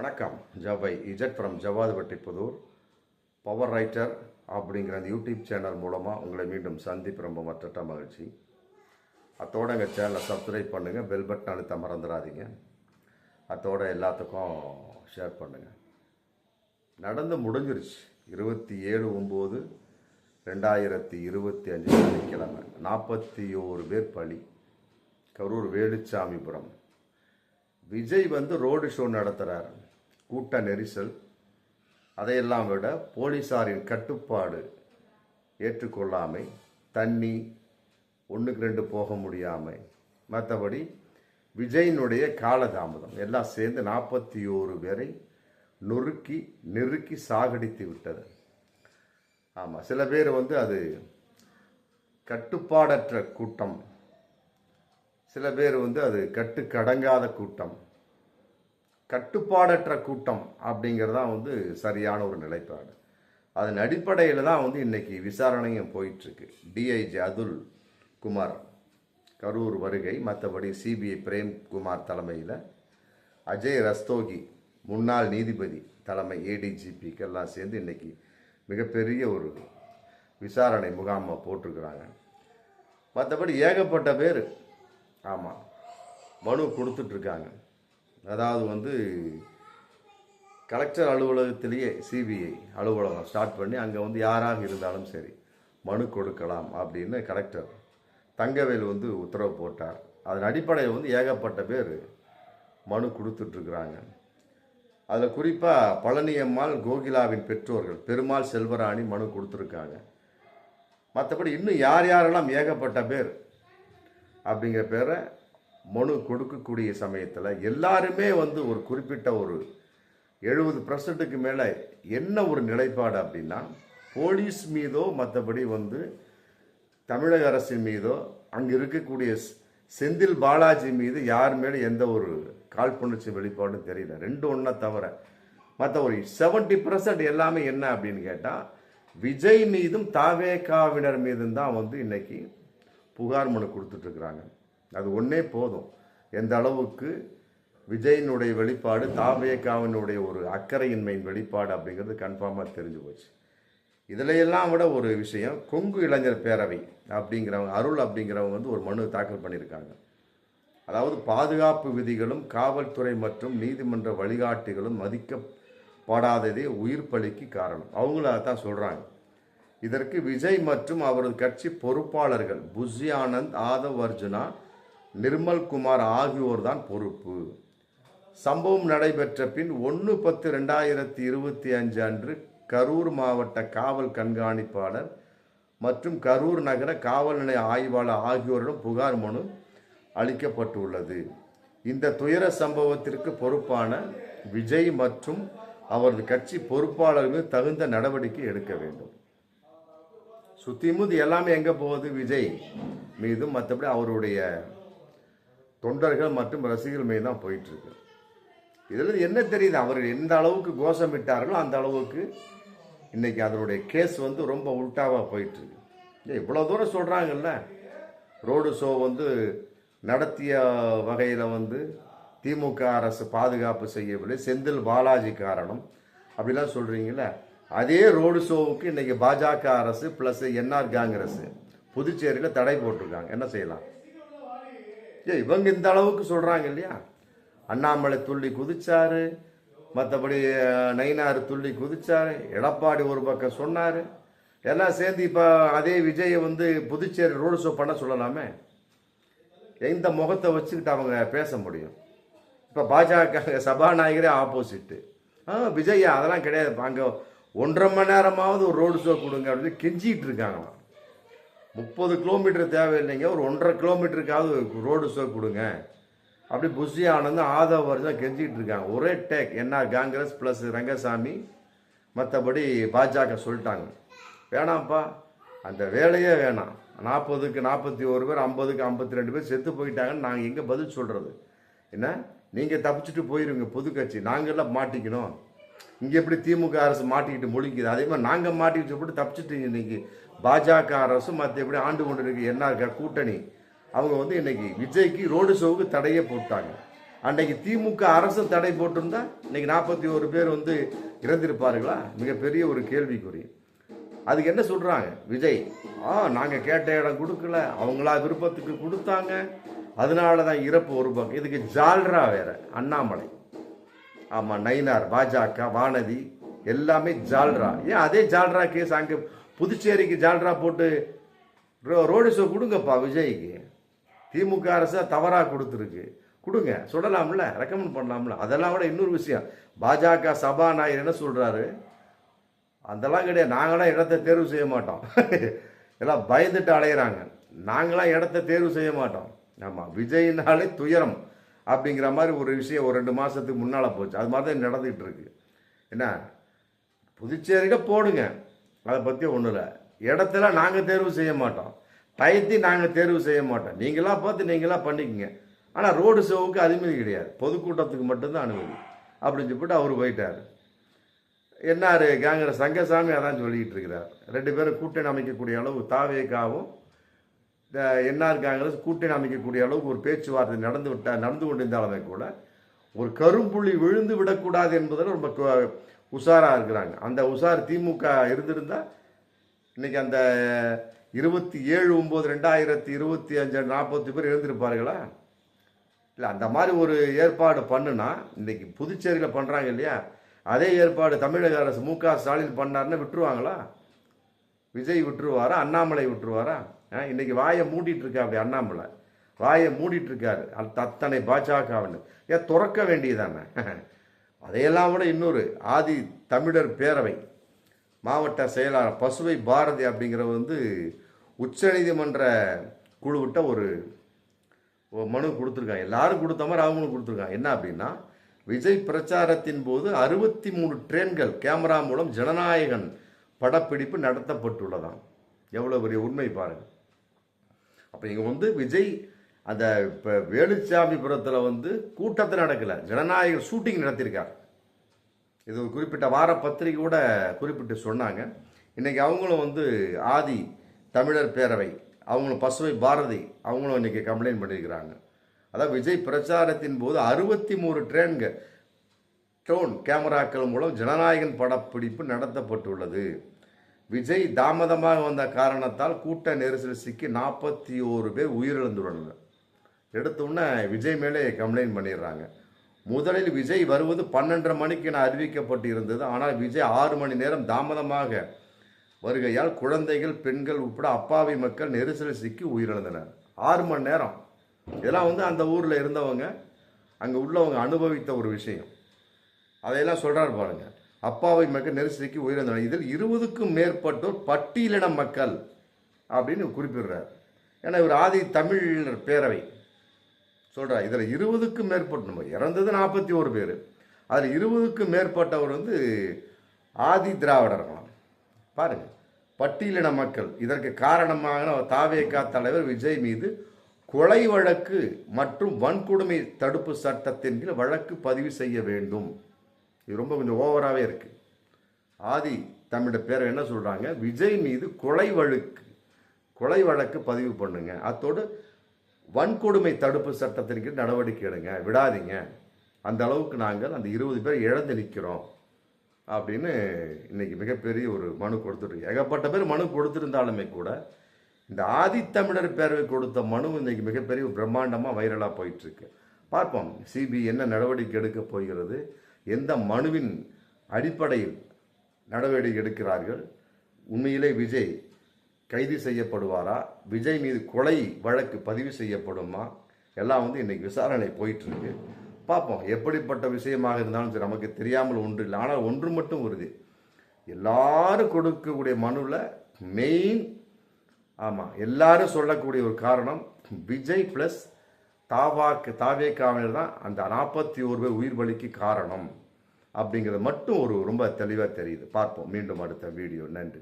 வணக்கம். ஜவை Z from Javadhu Pudur. Power writer அப்படிங்கிற அந்த யூடியூப் சேனல் மூலமாக உங்களை மீண்டும் சந்திப்பு ரொம்ப மற்ற மகிழ்ச்சி. அத்தோட எங்கள் சேனலை சப்ஸ்கிரைப் பண்ணுங்கள் பெல் பட்டன் அழுத்த மறந்துடாதீங்க. அத்தோட எல்லாத்துக்கும் ஷேர் பண்ணுங்கள் நடந்து முடிஞ்சிருச்சு. இருபத்தி ஏழு ஒம்பது ரெண்டாயிரத்தி இருபத்தி அஞ்சு சனிக்கிழமை. நாற்பத்தி ஓரு பேர் பலி. கரூர் வேலுச்சாமிபுரம். விஜய் வந்து ரோடு ஷோ நடத்துகிறார் கூட்ட நெரிசல் அதையெல்லாம் விட போலீசாரின் கட்டுப்பாடு ஏற்றுக்கொள்ளாமை தண்ணி ஒன்றுக்கு ரெண்டு போக முடியாமை. மற்றபடி விஜயினுடைய காலதாமதம் எல்லாம் சேர்ந்து நாற்பத்தி ஓரு பேரை நொறுக்கி நெருக்கி சாகடித்து விட்டது. ஆமாம் சில பேர் வந்து அது கட்டுப்பாடற்ற கூட்டம். சில பேர் வந்து அது கட்டுக்கடங்காத கூட்டம். கட்டுப்பாடற்ற கூட்டம் அப்படிங்கிறதான் வந்து சரியான ஒரு நிலைப்பாடு. அதன் அடிப்படையில் தான் வந்து இன்னைக்கு விசாரணையும் போயிட்டுருக்கு. டிஐஜி அதுல் குமார் கரூர் வருகை மற்றபடி சிபிஐ பிரேம்குமார் தலைமையில் அஜய் ரஸ்தோகி முன்னாள் நீதிபதி தலைமை ஏடிஜிபிக்கெல்லாம் சேர்ந்து இன்னைக்கு மிகப்பெரிய ஒரு விசாரணை முகாமை போட்டிருக்கிறாங்க. மற்றபடி ஏகப்பட்ட பேர் ஆமாம் மனு கொடுத்துட்ருக்காங்க அதாவது வந்து கலெக்டர் அலுவலகத்திலேயே சிபிஐ அலுவலகம் ஸ்டார்ட் பண்ணி அங்கே வந்து யாராக இருந்தாலும் சரி மனு கொடுக்கலாம் அப்படின்னு கலெக்டர் தங்கவேல் வந்து உத்தரவு போட்டார். அதன் அடிப்படையில் வந்து ஏகப்பட்ட பேர் மனு கொடுத்துட்ருக்குறாங்க. அதில் குறிப்பாக பழனியம்மாள் கோகிலாவின் பெற்றோர்கள் பெருமாள் செல்வராணி மனு கொடுத்துருக்காங்க. மற்றபடி இன்னும் யார் யாரெல்லாம் ஏகப்பட்ட பேர் அப்படிங்கிற பேரை மனு கொடுக்கக்கூடிய சமயத்தில் எல்லாருமே வந்து ஒரு குறிப்பிட்ட ஒரு எழுபது பர்சன்ட்டுக்கு மேலே என்ன ஒரு நிலைப்பாடு அப்படின்னா போலீஸ் மீதோ மற்றபடி வந்து தமிழக அரசின் மீதோ அங்கே இருக்கக்கூடிய செந்தில் பாலாஜி மீது யார் மேலே எந்த ஒரு காழ்ப்புணர்ச்சி வெளிப்பாடும் தெரியல. ரெண்டு ஒன்றா தவிர மற்ற ஒரு செவன்டி பர்சன்ட் எல்லாமே என்ன அப்படின்னு கேட்டால் விஜய் மீதும் தாவேகாவினர் மீதும் தான் வந்து இன்னைக்கு புகார் மனு கொடுத்துட்ருக்குறாங்க அது ஒன்றே போதும். எந்த அளவுக்கு விஜயினுடைய வெளிப்பாடு தாவேகாவினுடைய ஒரு அக்கறையின்மையின் வெளிப்பாடு அப்படிங்கிறது கன்ஃபார்மாக தெரிஞ்சு போச்சு. இதிலையெல்லாம் விட ஒரு விஷயம் கொங்கு இளைஞர் பேரவை அப்படிங்கிறவங்க அருள் அப்படிங்கிறவங்க வந்து ஒரு மனு தாக்கல் பண்ணியிருக்காங்க. அதாவது பாதுகாப்பு விதிகளும் காவல்துறை மற்றும் நீதிமன்ற வழிகாட்டிகளும் மதிக்கப்படாததே உயிர் பலிக்கு காரணம். அவங்களும் தான் சொல்கிறாங்க இதற்கு விஜய் மற்றும் அவரது கட்சி பொறுப்பாளர்கள் புஷி ஆனந்த் ஆதவ் அர்ஜுனா நிர்மல் குமார் ஆகியோர் தான் பொறுப்பு. சம்பவம் நடைபெற்ற பின் ஒன்று பத்து ரெண்டாயிரத்தி இருபத்தி அஞ்சு அன்று கரூர் மாவட்ட காவல் கண்காணிப்பாளர் மற்றும் கரூர் நகர காவல் நிலைய ஆய்வாளர் ஆகியோரிடம் புகார் மனு அளிக்கப்பட்டுள்ளது. இந்த துயர சம்பவத்திற்கு பொறுப்பான விஜய் மற்றும் அவரது கட்சி பொறுப்பாளர்கள் தகுந்த நடவடிக்கை எடுக்க வேண்டும். சுத்திமுதி எல்லாமே எங்கே போகுது விஜய் மீதும் மற்றபடி அவருடைய தொண்டர்கள் மற்றும் ரசிகர்கள் மீது தான் போயிட்டுருக்கு. இதில் என்ன தெரியுது? அவர் எந்த அளவுக்கு கோஷமிட்டார்களோ அந்த அளவுக்கு இன்றைக்கி அதனுடைய கேஸ் வந்து ரொம்ப உல்டாவாக போயிட்டுருக்கு. ஏன் இவ்வளோ தூரம் சொல்கிறாங்கல்ல ரோடு ஷோ வந்து நடத்திய வகையில் வந்து திமுக அரசு பாதுகாப்பு செய்யவில்லை. செந்தில் பாலாஜி காரணம். அப்படிலாம் சொல்கிறீங்கள அதே ரோடு ஷோவுக்கு இன்றைக்கி பாஜக அரசு ப்ளஸ் என்ஆர் காங்கிரஸ் புதுச்சேரியில் தடை போட்டிருக்காங்க. என்ன செய்யலாம்? இவங்க இந்த அளவுக்கு சொல்கிறாங்க இல்லையா? அண்ணாமலை துள்ளி குதிச்சாரு. மற்றபடி நயினார் துள்ளி குதிச்சார். எடப்பாடி ஒரு பக்கம் சொன்னார். எல்லாம் சேர்ந்து இப்போ அதே விஜயை வந்து புதுச்சேரி ரோடு ஷோ பண்ண சொல்லலாமே? எந்த முகத்தை வச்சுக்கிட்டு அவங்க பேச முடியும்? இப்போ பாஜக சபாநாயகரே ஆப்போசிட்டு ஆ விஜயா அதெல்லாம் கிடையாது. அங்கே ஒன்றரை மணி நேரமாவது ஒரு ரோடு ஷோ கொடுங்க அப்படின்னு கெஞ்சிக்கிட்டு இருக்காங்களாம். முப்பது கிலோமீட்டர் தேவையில்லைங்க ஒரு ஒன்றரை கிலோமீட்டருக்காவது ரோடு ஷோ கொடுங்க. அப்படி புஷி ஆனந்த் ஆதவ் வருஷம் கெஞ்சிக்கிட்டு இருக்காங்க. ஒரே டேக் என்ன காங்கிரஸ் ப்ளஸ் ரங்கசாமி மற்றபடி பாஜக சொல்லிட்டாங்க. வேணாம்ப்பா அந்த வேலையே வேணாம். நாற்பதுக்கு நாற்பத்தி ஒரு பேர் ஐம்பதுக்கு ஐம்பத்தி ரெண்டு பேர் செத்து போயிட்டாங்கன்னு நாங்கள் எங்கே பதில் சொல்கிறது என்ன? நீங்கள் தப்பிச்சுட்டு போயிருங்க புது கட்சி. நாங்கள்லாம் மாட்டிக்கணும். இங்கே எப்படி திமுக அரசு மாட்டிக்கிட்டு முழுங்கிது? அதே மாதிரி நாங்கள் மாட்டிக்கிட்டு போட்டு தப்பிச்சுட்டு இன்னைக்கு பாஜக அரசும் மற்ற எப்படி ஆண்டு கொண்டு இருக்கு என்ன இருக்கா கூட்டணி. அவங்க வந்து இன்னைக்கு விஜய்க்கு ரோடு ஷோவுக்கு தடையே போட்டாங்க. அன்னைக்கு திமுக அரசு தடை போட்டிருந்தா இன்னைக்கு நாற்பத்தி ஒரு பேர் வந்து இறந்திருப்பார்களா? மிகப்பெரிய ஒரு கேள்விக்குறி. அதுக்கு என்ன சொல்கிறாங்க விஜய் ஆ நாங்கள் கேட்ட இடம் கொடுக்கல. அவங்களா விருப்பத்துக்கு கொடுத்தாங்க. அதனால தான் இறப்பு ஒரு பக்கம். இதுக்கு ஜால்ரா வேற அண்ணாமலை. ஆமா நயினார் பாஜக வானதி எல்லாமே ஜால்ரா. ஏன் அதே ஜால்ரா கேஸ் அங்க புதுச்சேரிக்கு ஜால்ரா போட்டு ரோ- ரோடு ஷோ கொடுங்கப்பா விஜய்க்கு. திமுக அரசு தவறா கொடுத்துருக்கு. கொடுங்க சொல்லலாம்ல ரெக்கமெண்ட் பண்ணலாம்ல. அதெல்லாம் விட இன்னொரு விஷயம். பாஜக சபாநாயகர் என்ன சொல்றாரு? அதெல்லாம் கிடையாது. நாங்களாம் இடத்த தேர்வு செய்ய மாட்டோம். எல்லாம் பயந்துட்டு அலையிறாங்க. நாங்களாம் இடத்த தேர்வு செய்ய மாட்டோம். ஆமாம் விஜய்னாலே துயரம். அப்படிங்கிற மாதிரி ஒரு விஷயம் ஒரு ரெண்டு மாதத்துக்கு முன்னால் போச்சு. அது மாதிரி தான் நடந்துகிட்டு இருக்கு. என்ன? புதுச்சேரியில் போடுங்க. அதை பற்றி ஒன்றும் இல்லை. இடத்துல நாங்கள் தேர்வு செய்ய மாட்டோம். டயத்தி நாங்கள் தேர்வு செய்ய மாட்டோம். நீங்களாக பார்த்து நீங்களாக பண்ணிக்கங்க. ஆனால் ரோடு செவுக்கு அனுமதி கிடையாது. பொதுக்கூட்டத்துக்கு மட்டும்தான் அனுமதி. அப்படின்னு சொல்லிட்டு அவர் போயிட்டார். என்ஆர் கேங்கிற சங்கசாமி அதான் சொல்லிக்கிட்டு இருக்கிறார். ரெண்டு பேரும் கூட்டணி அமைக்கக்கூடிய அளவு தாவேக்காவும் என்ஆர் காங்கிரஸ் கூட்டணி அமைக்கக்கூடிய அளவுக்கு ஒரு பேச்சுவார்த்தை நடந்து விட்டா நடந்து கொண்டிருந்தாலுமே கூட ஒரு கரும்புள்ளி விழுந்து விடக்கூடாது என்பதில் ரொம்ப உஷாராக இருக்கிறாங்க. அந்த உஷார் திமுக இருந்திருந்தால் இன்றைக்கி அந்த இருபத்தி ஏழு ஒம்பது ரெண்டாயிரத்தி இருபத்தி அஞ்சு நாற்பத்தி பேர் எழுந்திருப்பார்களா? இல்லை அந்த மாதிரி ஒரு ஏற்பாடு பண்ணுனா இன்றைக்கி புதுச்சேரியில் பண்ணுறாங்க இல்லையா? அதே ஏற்பாடு தமிழக அரசு மு க ஸ்டாலின் பண்ணாருன்னா விட்டுருவாங்களா? விஜய் விட்டுருவாரா? அண்ணாமலை விட்டுருவாரா? ஆ, இன்னைக்கு வாயை மூடிட்டு இருக்கா அப்படி அண்ணாமலை? வாயை மூடிட்டு இருக்காரு அத்தனை பாஜகவின்னு ஏன் துறக்க வேண்டியதானே? அதையெல்லாம் விட இன்னொரு ஆதி தமிழர் பேரவை மாவட்ட செயலாளர் பசுவை பாரதி அப்படிங்கிறவர் வந்து உச்சநீதிமன்ற குழுவிட்ட ஒரு மனு கொடுத்துருக்காங்க. எல்லாரும் கொடுத்த மாதிரி அவங்களும் கொடுத்துருக்காங்க. என்ன அப்படின்னா விஜய் பிரச்சாரத்தின் போது அறுபத்தி மூணு ட்ரெயின்கள் கேமரா மூலம் ஜனநாயகன் படப்பிடிப்பு நடத்தப்பட்டுள்ளதாம். எவ்வளோ பெரிய உண்மை பாருங்கள் அப்போ இங்கே வந்து விஜய் அந்த இப்போ வேலுச்சாமிபுரத்தில் வந்து கூட்டத்தை நடக்கலை. ஜனநாயக ஷூட்டிங் நடத்தியிருக்கார். இது ஒரு குறிப்பிட்ட வார பத்திரிகை கூட குறிப்பிட்டு சொன்னாங்க. இன்றைக்கி அவங்களும் வந்து ஆதி தமிழர் பேரவை அவங்களும் பசுவை பாரதி அவங்களும் இன்றைக்கி கம்ப்ளைண்ட் பண்ணியிருக்கிறாங்க. அதாவது விஜய் பிரச்சாரத்தின் போது அறுபத்தி மூணு ட்ரெயின்கள் ட்ரோன் கேமராக்கள் மூலம் ஜனநாயகன் படப்பிடிப்பு நடத்தப்பட்டுள்ளது. விஜய் தாமதமாக வந்த காரணத்தால் கூட்ட நெரிசல் சிக்கி நாற்பத்தி ஓரு பேர் உயிரிழந்துள்ளனர். எடுத்தோன்னே விஜய் மேலே கம்ப்ளைண்ட் பண்ணிடுறாங்க. முதலில் விஜய் வருவது பன்னெண்டரை மணிக்கு என அறிவிக்கப்பட்டு இருந்தது ஆனால் விஜய் ஆறு மணி நேரம் தாமதமாக வருகையால் குழந்தைகள் பெண்கள் உட்பட அப்பாவி மக்கள் நெரிசலில் சிக்கி உயிரிழந்தனர். ஆறு மணி நேரம். இதெல்லாம் வந்து அந்த ஊரில் இருந்தவங்க அங்கே உள்ளவங்க அனுபவித்த ஒரு விஷயம். அதையெல்லாம் சொல்கிறார் பாருங்கள் அப்பாவை மக்கள் நெரிசலிக்கு உயிரிழந்தனர் இதில் இருபதுக்கும் மேற்பட்டோர் பட்டியலின மக்கள் அப்படின்னு குறிப்பிடுறார். ஏன்னா இவர் ஆதி தமிழர் பேரவை. சொல்கிறார் இதில் இருபதுக்கும் மேற்பட்ட நம்ம இறந்தது நாற்பத்தி ஒரு பேர். அதில் இருபதுக்கும் மேற்பட்டவர் வந்து ஆதி திராவிடர்களாம். பாருங்கள் பட்டியலின மக்கள். இதற்கு காரணமாக தாவேகா தலைவர் விஜய் மீது கொலை வழக்கு மற்றும் வன்கொடுமை தடுப்பு சட்டத்தின் கீழ் வழக்கு பதிவு செய்ய வேண்டும். இது ரொம்ப கொஞ்சம் ஓவராகவே இருக்குது ஆதி தமிழோட பேரை என்ன சொல்கிறாங்க விஜய் மீது கொலை வழக்கு. கொலை வழக்கு பதிவு பண்ணுங்க. அத்தோடு வன்கொடுமை தடுப்பு சட்டத்தின் கீழ் நடவடிக்கை எடுங்க. விடாதீங்க. அந்த அளவுக்கு நாங்கள் அந்த இருபது பேர் இழந்து நிற்கிறோம். அப்படின்னு இன்னைக்கு மிகப்பெரிய ஒரு மனு கொடுத்துருக்கு ஏகப்பட்ட பேர் மனு கொடுத்துருந்தாலுமே கூட இந்த ஆதித்தமிழர் பேரவை கொடுத்த மனு இன்னைக்கு மிகப்பெரிய பிரம்மாண்டமாக வைரலாக போயிட்டுருக்கு பார்ப்போம். சிபிஐ என்ன நடவடிக்கை எடுக்க போகிறது? எந்த மனுவின் அடிப்படையில் நடவடிக்கை எடுக்கிறார்கள்? உண்மையிலே விஜய் கைது செய்யப்படுவாரா? விஜய் மீது கொலை வழக்கு பதிவு செய்யப்படுமா? எல்லாம் வந்து இன்னைக்கு விசாரணை போயிட்டுருக்கு. பார்ப்போம் எப்படிப்பட்ட விஷயமாக இருந்தாலும் சரி நமக்கு தெரியாமல் ஒன்று இல்லை. ஆனால் ஒன்று மட்டும் உறுதி எல்லாரும் கொடுக்கக்கூடிய மனுவில் மெயின் ஆமாம் எல்லாரும் சொல்லக்கூடிய ஒரு காரணம் விஜய் ப்ளஸ் தாவாக்கு தாவேக்காவினர் தான் அந்த நாற்பத்தி ஒரு பேர் உயிர் பலிக்கு காரணம். அப்படிங்கிறது மட்டும் ஒரு ரொம்ப தெளிவாக தெரியுது. பார்ப்போம். மீண்டும் அடுத்த வீடியோ. நன்றி.